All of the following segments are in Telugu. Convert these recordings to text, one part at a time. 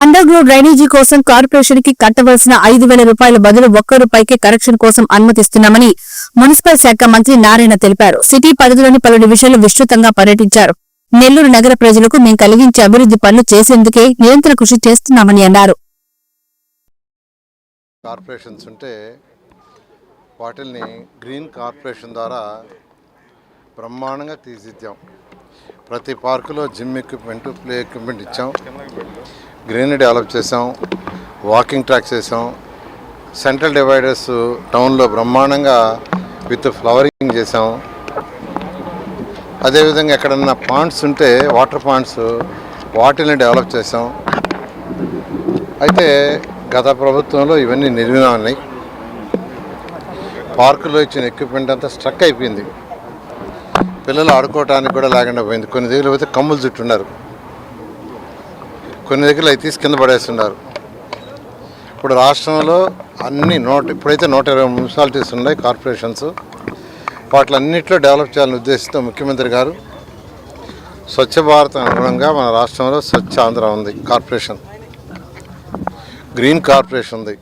అండర్ గ్రౌండ్ డ్రైనేజీ కోసం కార్పొరేషన్కి కట్టవలసిన ఐదు వేల రూపాయల బదులు ఒక్క రూపాయికే కరెక్షన్ కోసం అనుమతిస్తున్నామని మున్సిపల్ శాఖ మంత్రి నారాయణ తెలిపారు. సిటీ పరిధిలోని పలు డివిజన్లు విస్తృతంగా పర్యటించారు. నెల్లూరు నగర ప్రజలకు మేము కలిగించే అభివృద్ధి పనులు చేసేందుకే నిరంతర కృషి చేస్తున్నామని అన్నారు. కార్పొరేషన్స్ ఉంటే వాటిల్ని గ్రీన్ కార్పొరేషన్ ద్వారా బ్రహ్మాండంగా తీర్చిద్దాం ప్రతి పార్కులో జిమ్ ఎక్విప్మెంట్ ప్లే ఎక్విప్మెంట్ ఇచ్చాం. గ్రీనరీ డెవలప్ చేసాం వాకింగ్ ట్రాక్ చేసాం సెంట్రల్ డివైడర్స్ టౌన్లో బ్రహ్మాండంగా విత్ ఫ్లవరింగ్ చేసాం అదేవిధంగా ఎక్కడన్నా పాండ్స్ ఉంటే వాటర్ పాండ్స్ వాటిని డెవలప్ చేసాం అయితే గత ప్రభుత్వంలో ఇవన్నీ నిర్వీణమన్నాయి పార్కులో ఇచ్చిన ఎక్విప్మెంట్ అంతా స్ట్రక్ అయిపోయింది. పిల్లలు ఆడుకోవడానికి కూడా లేకుండా పోయింది కొన్ని దగ్గర పోతే కమ్ములు చుట్టున్నారు. కొన్ని దగ్గర అవి తీసి కింద పడేస్తున్నారు. ఇప్పుడు రాష్ట్రంలో అన్ని నూట ఇప్పుడైతే నూట ఇరవై మున్సిపాలిటీస్ ఉన్నాయి కార్పొరేషన్స్. వాటిలన్నింటిలో డెవలప్ చేయాలని ఉద్దేశంతో ముఖ్యమంత్రి గారు స్వచ్ఛ భారత్ అనుగుణంగా మన రాష్ట్రంలో స్వచ్ఛ ఆంధ్ర ఉంది కార్పొరేషన్. గ్రీన్ కార్పొరేషన్ ఉంది.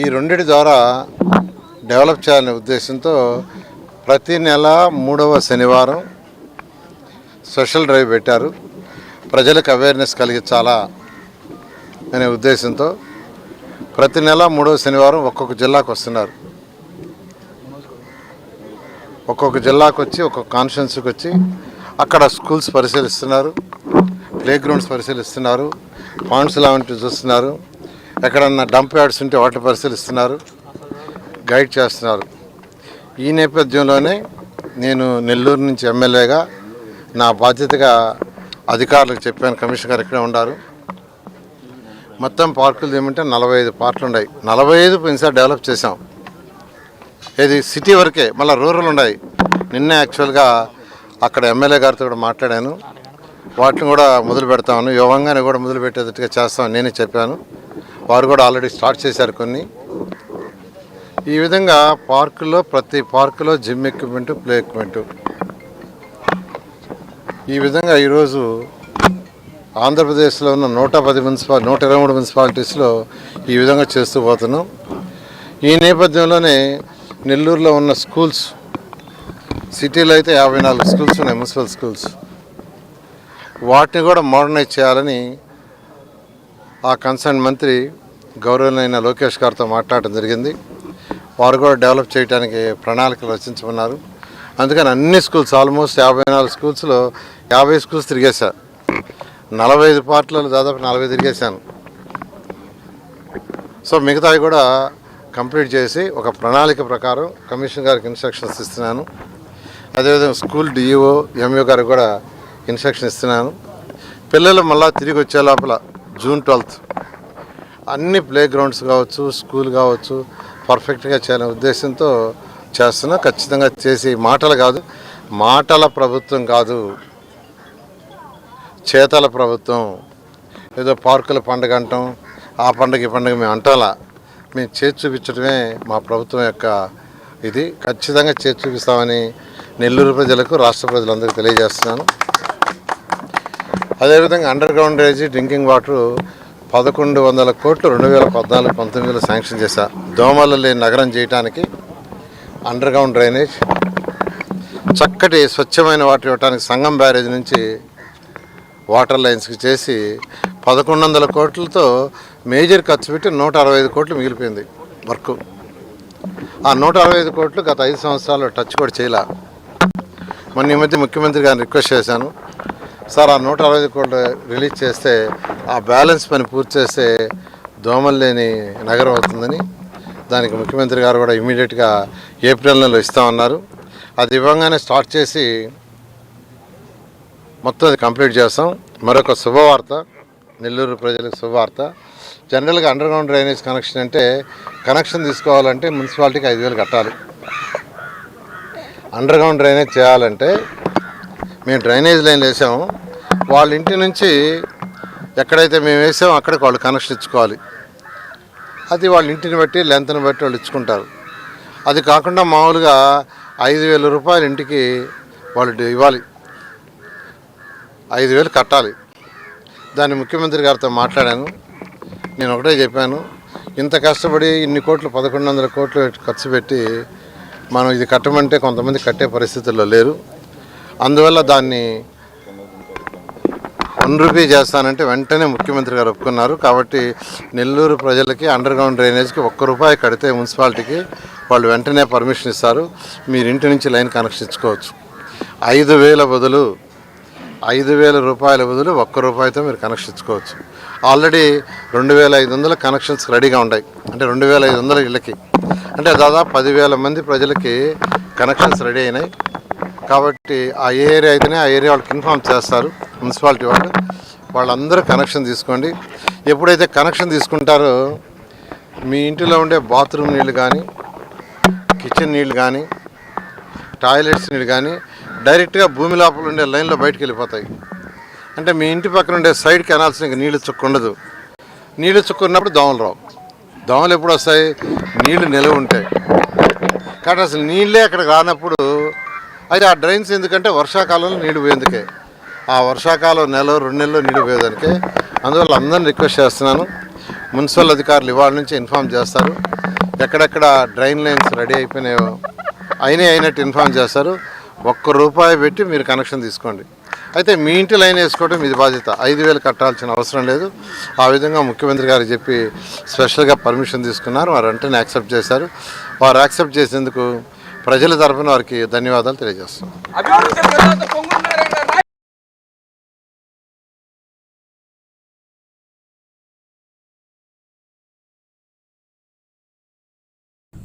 ఈ రెండిటి ద్వారా డెవలప్ చేయాలనే ఉద్దేశంతో ప్రతి నెల మూడవ శనివారం స్పెషల్ డ్రైవ్ పెట్టారు. ప్రజలకు అవేర్నెస్ కలిగించాలా అనే ఉద్దేశంతో ప్రతి నెల మూడవ శనివారం ఒక్కొక్క జిల్లాకు వస్తున్నారు. ఒక్కొక్క జిల్లాకు వచ్చి ఒక్కొక్క కాన్ఫరెన్స్కి వచ్చి అక్కడ స్కూల్స్ పరిశీలిస్తున్నారు. ప్లే గ్రౌండ్స్ పరిశీలిస్తున్నారు. పాండ్స్ లాంటివి చూస్తున్నారు. ఎక్కడన్నా డంప్ యార్డ్స్ ఉంటే వాటిని పరిశీలిస్తున్నారు. గైడ్ చేస్తున్నారు. ఈ నేపథ్యంలోనే నేను నెల్లూరు నుంచి ఎమ్మెల్యేగా నా బాధ్యతగా అధికారులకు చెప్పాను కమిషనర్ గారు ఇక్కడే ఉన్నారు. మొత్తం పార్కులు ఏమంటే నలభై ఐదు పార్కులు ఉన్నాయి. నలభై ఐదు ఈసారి డెవలప్ చేసాం ఇది సిటీ వరకే మళ్ళీ రూరల్ ఉన్నాయి. నిన్నే యాక్చువల్గా అక్కడ ఎమ్మెల్యే గారితో కూడా మాట్లాడాను. వాటిని కూడా మొదలు పెడతాను యోగంగానే కూడా మొదలు పెట్టేటట్టుగా చేస్తామని నేనే చెప్పాను. వారు కూడా ఆల్రెడీ స్టార్ట్ చేశారు కొన్ని. ఈ విధంగా పార్కులో ప్రతి పార్కులో జిమ్ ఎక్విప్మెంట్ ప్లే ఎక్విప్మెంట్ ఈ విధంగా ఈరోజు ఆంధ్రప్రదేశ్లో ఉన్న నూట పది మున్సిపాల్ నూట ఇరవై మూడు మున్సిపాలిటీస్లో ఈ విధంగా చేస్తూ పోతున్నాం. ఈ నేపథ్యంలోనే నెల్లూరులో ఉన్న స్కూల్స్ సిటీలో అయితే యాభై నాలుగు స్కూల్స్ ఉన్నాయి మున్సిపల్ స్కూల్స్ వాటిని కూడా మోడర్నైజ్ చేయాలని ఆ కన్సర్న్ మంత్రి గౌరవనైన లోకేష్ గారితో మాట్లాడటం జరిగింది. వారు కూడా డెవలప్ చేయడానికి ప్రణాళికలు రచించుకున్నారు అందుకని అన్ని స్కూల్స్ ఆల్మోస్ట్ యాభై నాలుగు స్కూల్స్లో యాభై స్కూల్స్ తిరిగేశా. నలభై ఐదు పార్ట్లలో దాదాపు నలభై తిరిగేశాను. సో మిగతావి కూడా కంప్లీట్ చేసి ఒక ప్రణాళిక ప్రకారం కమిషన్ గారికి ఇన్స్ట్రక్షన్స్ ఇస్తున్నాను. అదేవిధంగా స్కూల్ డిఈఓ ఎంఈఓ గారికి కూడా ఇన్స్ట్రక్షన్ ఇస్తున్నాను. పిల్లలు మళ్ళీ తిరిగి వచ్చే లోపల జూన్ ట్వెల్త్ అన్ని ప్లే గ్రౌండ్స్ కావచ్చు స్కూల్ కావచ్చు పర్ఫెక్ట్గా చేయాలనే ఉద్దేశంతో చేస్తున్నా. ఖచ్చితంగా చేసి మాటలు కాదు. మాటల ప్రభుత్వం కాదు. చేతల ప్రభుత్వం. ఏదో పార్కుల పండుగ అంటాం. ఆ పండుగ ఈ పండుగ మేము అంటాలా మేము చేతి చూపించడమే మా ప్రభుత్వం యొక్క ఇది. ఖచ్చితంగా చేతి చూపిస్తామని నెల్లూరు ప్రజలకు రాష్ట్ర ప్రజలందరికీ తెలియజేస్తున్నాను. అదేవిధంగా under ground drainage drinking water పదకొండు వందల కోట్లు రెండు వేల పద్నాలుగు పంతొమ్మిదిలో శాంక్షన్ చేశా. దోమలు లేని నగరం చేయడానికి అండర్ గ్రౌండ్ డ్రైనేజ్ చక్కటి స్వచ్ఛమైన వాటర్ ఇవ్వడానికి సంగం బ్యారేజ్ నుంచి వాటర్ లైన్స్కి చేసి పదకొండు వందల కోట్లతో మేజర్ ఖర్చు పెట్టి నూట అరవై ఐదు కోట్లు మిగిలిపోయింది వర్క్. ఆ నూట అరవై ఐదు కోట్లు గత ఐదు సంవత్సరాలు టచ్ కూడా చేయలే. మొన్న ఈ మధ్య ముఖ్యమంత్రి గారిని రిక్వెస్ట్ చేశాను. సార్ ఆ నూట అరవై ఐదు కోట్లు రిలీజ్ చేస్తే ఆ బ్యాలెన్స్ పని పూర్తి చేస్తే దోమలు లేని నగరం అవుతుందని దానికి ముఖ్యమంత్రి గారు కూడా ఇమీడియట్గా ఏప్రిల్ నెలలో ఇస్తామన్నారు. అది ఇవ్వగానే స్టార్ట్ చేసి మొత్తం అది కంప్లీట్ చేస్తాం. మరొక శుభవార్త నెల్లూరు ప్రజలకు శుభవార్త. జనరల్గా అండర్ గ్రౌండ్ డ్రైనేజ్ కనెక్షన్ అంటే కనెక్షన్ తీసుకోవాలంటే మున్సిపాలిటీకి ఐదు వేలు కట్టాలి. అండర్ గ్రౌండ్ డ్రైనేజ్ చేయాలంటే మేము డ్రైనేజ్ లైన్ వేసాము. వాళ్ళ ఇంటి నుంచి ఎక్కడైతే మేము వేసామో అక్కడికి వాళ్ళు కనెక్షన్ ఇచ్చుకోవాలి. అది వాళ్ళ ఇంటిని బట్టి లెంత్ని బట్టి వాళ్ళు ఇచ్చుకుంటారు. అది కాకుండా మామూలుగా ఐదు వేల రూపాయలు ఇంటికి వాళ్ళు ఇవ్వాలి. ఐదు వేలు కట్టాలి. దాన్ని ముఖ్యమంత్రి గారితో మాట్లాడాను. నేను ఒకటే చెప్పాను. ఇంత కష్టపడి ఇన్ని కోట్లు పదకొండు వందల కోట్లు ఖర్చు పెట్టి మనం ఇది కట్టమంటే కొంతమంది కట్టే పరిస్థితుల్లో లేరు. అందువల్ల దాన్ని వన్ రూపీ చేస్తానంటే వెంటనే ముఖ్యమంత్రి గారు ఒప్పుకున్నారు. కాబట్టి నెల్లూరు ప్రజలకి అండర్ గ్రౌండ్ డ్రైనేజ్కి ఒక్క రూపాయి కడితే మున్సిపాలిటీకి వాళ్ళు వెంటనే పర్మిషన్ ఇస్తారు. మీరు ఇంటి నుంచి లైన్ కనెక్షన్ ఇచ్చుకోవచ్చు ఐదు వేల బదులు ఐదు వేల రూపాయల బదులు ఒక్క రూపాయితో మీరు కనెక్షన్ ఇచ్చుకోవచ్చు ఆల్రెడీ రెండు వేల ఐదు వందల కనెక్షన్స్ రెడీగా ఉన్నాయి. అంటే రెండు వేల ఐదు వందల ఇళ్ళకి. అంటే దాదాపు పదివేల మంది ప్రజలకి కనెక్షన్స్ రెడీ అయినాయి. కాబట్టి ఆ ఏరియా అయితేనే ఆ ఏరియా వాళ్ళకి ఇన్ఫామ్ చేస్తారు. మున్సిపాలిటీ వాళ్ళు వాళ్ళందరూ కనెక్షన్ తీసుకోండి. ఎప్పుడైతే కనెక్షన్ తీసుకుంటారో మీ ఇంటిలో ఉండే బాత్రూమ్ నీళ్ళు కానీ కిచెన్ నీళ్ళు కానీ టాయిలెట్స్ నీళ్ళు కానీ డైరెక్ట్గా భూమి లోపల ఉండే లైన్లో బయటకు వెళ్ళిపోతాయి. అంటే మీ ఇంటి పక్కన ఉండే సైడ్ కెనాల్స్ ఇంకా నీళ్ళు చుక్క ఉండదు. నీళ్ళు చుక్క ఉన్నప్పుడు దోమలు రావు. దోమలు ఎప్పుడు వస్తాయి? నీళ్ళు నిలవ ఉంటాయి. కాబట్టి అసలు నీళ్ళే అక్కడికి రానప్పుడు అయితే ఆ డ్రైన్స్ ఎందుకంటే వర్షాకాలంలో నీళ్ళు పోయేందుకే. ఆ వర్షాకాలం నెల రెండు నెలలు నీళ్ళు అందువల్ల అందరిని రిక్వెస్ట్ చేస్తున్నాను. మున్సిపల్ అధికారులు ఇవాళ నుంచి ఇన్ఫామ్ చేస్తారు. ఎక్కడెక్కడ డ్రైన్ లైన్స్ రెడీ అయిపోయినాయో అయినా అయినట్టు ఇన్ఫామ్ చేస్తారు. ఒక్క రూపాయి పెట్టి మీరు కనెక్షన్ తీసుకోండి. అయితే మీ ఇంటి లైన్ వేసుకోవడం ఇది బాధ్యత. ఐదు వేలు కట్టాల్సిన అవసరం లేదు. ఆ విధంగా ముఖ్యమంత్రి గారు చెప్పి స్పెషల్గా పర్మిషన్ తీసుకున్నారు. వారు వెంటనే యాక్సెప్ట్ చేశారు. వారు యాక్సెప్ట్ చేసేందుకు ప్రజల తరఫున వారికి ధన్యవాదాలు తెలియజేస్తున్నాం.